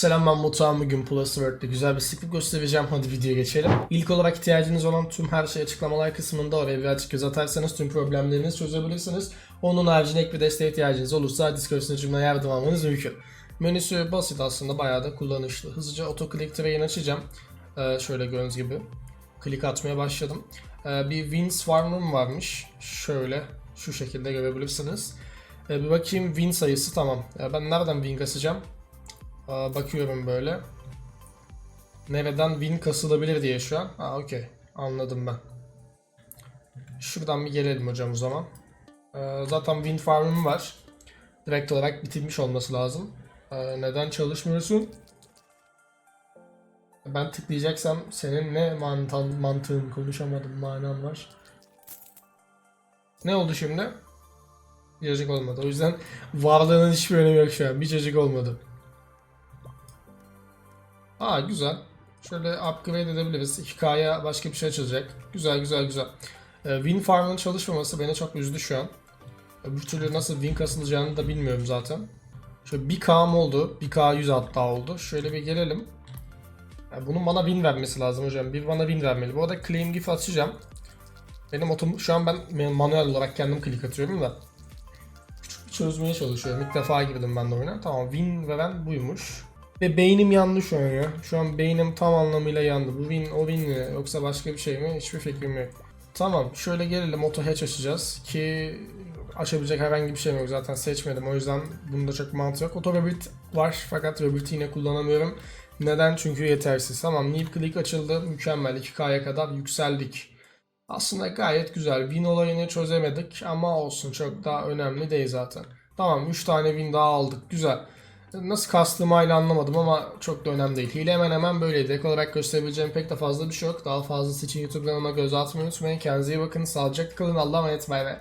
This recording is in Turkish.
Selam ben Mutağım bugün Plus Word'de güzel bir script göstereceğim. Hadi videoya geçelim. İlk olarak ihtiyacınız olan tüm her şey açıklamalar kısmında oraya birazcık göz atarsanız tüm problemlerinizi çözebilirsiniz. Onun haricinde ek bir desteğe ihtiyacınız olursa Discord sunucumuna yardım almanız mümkün. Menüsü basit aslında bayağı da kullanışlı. Hızlıca autoclick train açacağım. Ee, şöyle gördüğünüz gibi. Klik atmaya başladım. Ee, bir Wins Farm'ım varmış. Şöyle şu şekilde görebilirsiniz. Ee, bir bakayım win sayısı tamam. Ee, ben nereden win kasacağım? Aa, bakıyorum böyle. Nereden win kasılabilir diye şu an. Ha okey. Anladım ben. Şuradan bir gelelim hocam o zaman. Ee, zaten win farm'ım var. Direkt olarak bitirmiş olması lazım. Ee, neden çalışmıyorsun? Ben tıklayacaksam senin ne mantan, mantığın konuşamadım manan var. Ne oldu şimdi? Bir cacık olmadı. O yüzden varlığının hiçbir önemi yok şu an. Bir cacık olmadı. Aa güzel. Şöyle upgrade edebiliriz. 2K'ya başka bir şey açılacak. Güzel güzel güzel. Ee, win farm'ın çalışmaması beni çok üzdü şu an. Öbür türlü nasıl win kasılacağını da bilmiyorum zaten. Şöyle 1K'm oldu. 1K 100 hatta oldu. Şöyle bir gelelim. Yani bunun bana win vermesi lazım hocam. Bir bana win vermeli. Bu arada claim gift açacağım. Benim otom şu an ben manuel olarak kendim click atıyorum da. Küçük bir çözmeye çalışıyorum. İlk defa girdim ben de oyuna. Tamam win veren buymuş. Ve beynim yandı şu an ya. Şu an beynim tam anlamıyla yandı. Bu win o win mi yoksa başka bir şey mi? Hiçbir fikrim yok. Tamam şöyle gelelim auto hatch açacağız ki açabilecek herhangi bir şey yok zaten seçmedim o yüzden bunda çok mantığı yok. Auto rabbit var fakat rabbit'i yine kullanamıyorum. Neden? Çünkü yetersiz. Tamam new click açıldı mükemmel 2K'ya kadar yükseldik. Aslında gayet güzel. Win olayını çözemedik ama olsun çok daha önemli değil zaten. Tamam 3 tane win daha aldık güzel. Nasıl kastığımı hala anlamadım ama çok da önemli değil. Hile hemen hemen böyleydi. Ek olarak gösterebileceğim pek de fazla bir şey yok. Daha fazlası için YouTube kanalıma göz atmayı unutmayın. Kendinize iyi bakın. Sağlıcakla kalın. Allah'a emanet. Bay bay.